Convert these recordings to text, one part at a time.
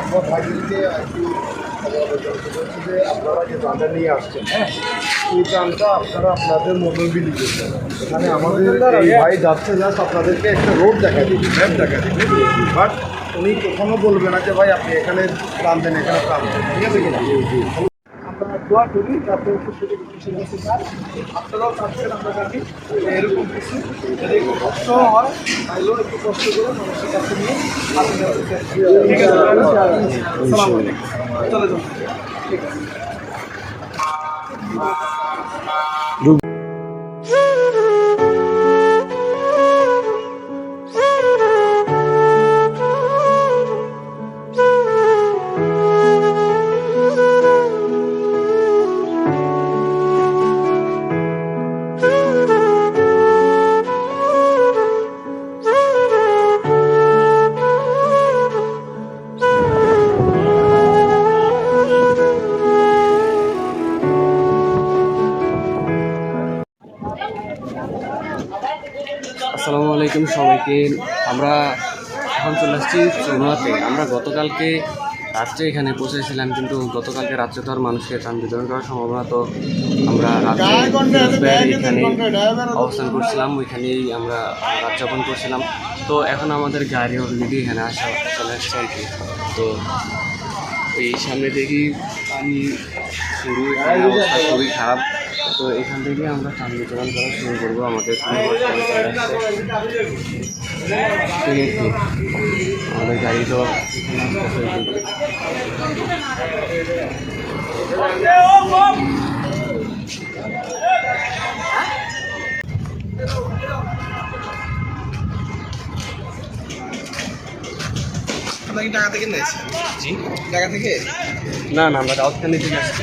আমার ভাইদেরকে একটু যে আপনারা যে ত্রাণটা নিয়ে আসছেন হ্যাঁ এই ত্রাণটা আপনারা আপনাদের মতো বিলি করছেন এখানে আমাদের ভাই যাচ্ছে জাস্ট আপনাদেরকে একটা রোড দেখা দিবে ম্যাপ দেখা দিবে বাট উনি কখনো বলবে না যে ভাই আপনি এখানে দেন এখানে দেন ঠিক আছে কিনা দোয়া করি যাতে প্রত্যেকে কিছু কিছু চান আপনারাও চাচ্ছেন আমরা জানি এরকম কিছু একটু কষ্ট হয় তাহলেও একটু কষ্ট করে মানুষের কাছে নিয়ে হাতে। ঠিক আছে চলে যান ঠিক আছে। আসসালামু আলাইকুম সবাইকে। আমরা এখন চলে আসছি চুনুয়াতে আমরা গতকালকে রাত্রে এখানে পৌঁছেছিলাম, কিন্তু গতকালকে রাত্রে তো আর মানুষকে ত্রাণ বিতরণ করার সম্ভাবনা তো আমরা এখানে অবস্থান করছিলাম, ওইখানেই আমরা রাত যাপন করছিলাম। তো এখন আমাদের গাড়ি অলরেডি এখানে আসা চলে আসছে তো এই সামনে দেখি পানি শুরু অবস্থা খুবই খারাপ। তো এখান থেকে আমরা ত্রাণ বিতরণ করা শুরু করব। আমাদের। আমাদের গাড়ি তো টাকা থেকে নিয়েছেন জি। টাকা থেকে? না না আমরা রাউতখানি থেকে আসছি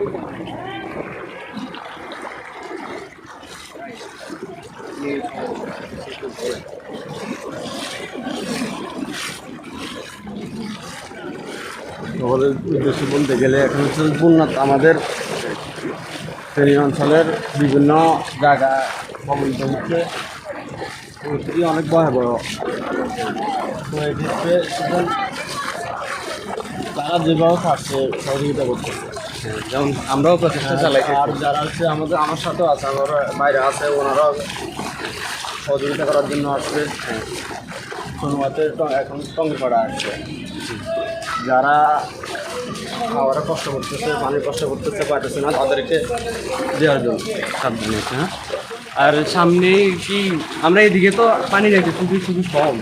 আমাদের উদ্দেশ্য বলতে গেলে এখন হচ্ছে বন্যা, আমাদের ফেনী অঞ্চলের বিভিন্ন জায়গা কবলিত হচ্ছে। পরিস্থিতি অনেক ভয়াবহ। তো এক্ষেত্রে তারা যেভাবে পারছে সহযোগিতা করতেছে। যেমন আমরাও প্রচেষ্টা চালাই আর যারা হচ্ছে আমাদের আমার সাথেও আছে আমার বাইরে আছে ওনারাও সহযোগিতা করার জন্য আসছে সোনুয়াতে এখন টঙ্গিপাড়া আসছে যারা খাওয়াটা কষ্ট করতেছে পানি কষ্ট করতেছে পারতেছে না তাদেরকে দেওয়ার জন্য হচ্ছে হ্যাঁ? আর সামনে কি আমরা এদিকে তো পানি যাইতে খুবই খুবই কম।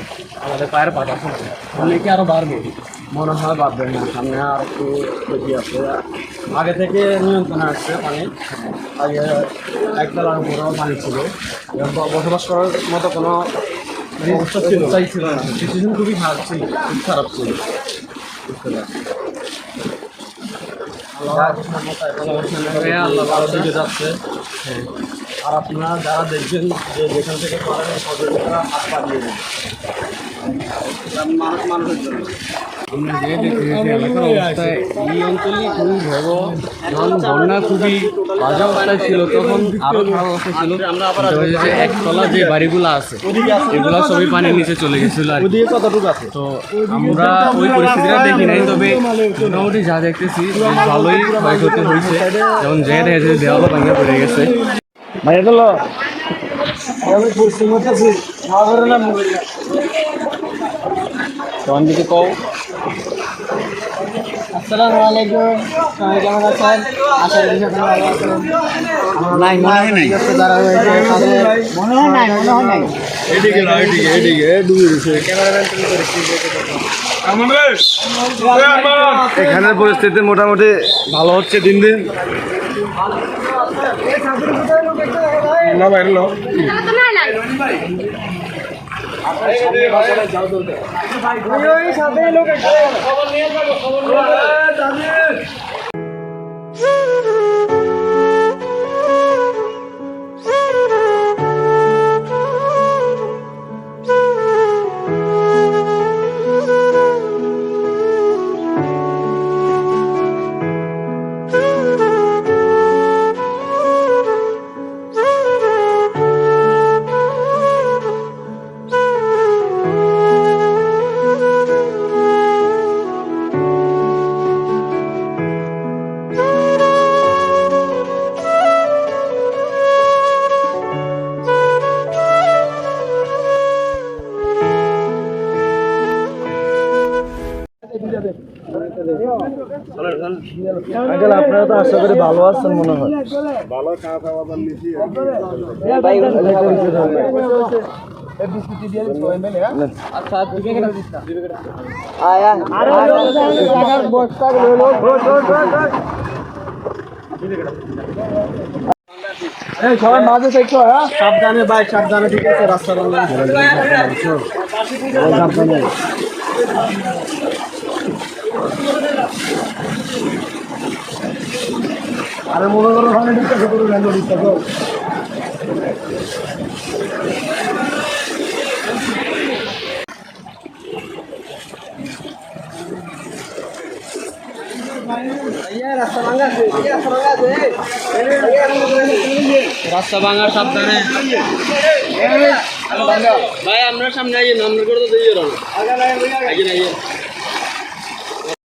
আমাদের পায়ের পাটা সামনে কি আরও বাড়বে? মনে হয় বাড়বে না সামনে আর একটু বেশি আছে। আগে থেকে নিয়ন্ত্রণে আসছে পানি। আগে একতলার উপরেও পানি ছিল। বসবাস করার মতো কোনো অবস্থা ছিল ছিল না। সিচুয়েশন খুবই খারাপ ছিল। খুব খারাপ ছিল। বুঝতে পারছি আল্লাহ ভালো দিকে যাচ্ছে হ্যাঁ। আর আপনারা যারা দেখবেন যে যেখান থেকে পারেন সহযোগিতা হাত পাঠিয়ে দেবেন ছিল তখন আরও খারাপ যে বাড়িগুলো সবই পানির দেখি নাই তবে মোটামুটি যা দেখতেছি ভালোই ক্ষয়ক্ষতি হয়েছে যেমন যে দেখেছে দেওয়ালও পড়ে গেছে ভাইয়া তো আমি পশ্চিম আছি তখন দিকে কও? আসসালামু আলাইকুম। সবাই কেমন আছেন? আশা করি সকলে ভালো আছেন। নাই মনে হয় নাই যারা রয়েছে মনে হয় নাই মনে হয় নাই। এদিকে না এদিকে এদিকে ডুবে গেছে এখানের পরিস্থিতি মোটামুটি ভালো হচ্ছে দিন দিন। না বাইরে লো আঙ্কেল, আপনারা তো আশা করি ভালো আছেন মনে হয়। সবাই মাঝে থাকতো হ্যাঁ? সাবধানে, ভাই, সাবধানে, ঠিক আছে, রাস্তা আরে মনে করো ওখানে ডিসকাস করো না ডিসকাস রাস্তা ভাঙা সাবধানে। ভাই আমরা সামনে আগে নাম করে তো দিয়ে আগে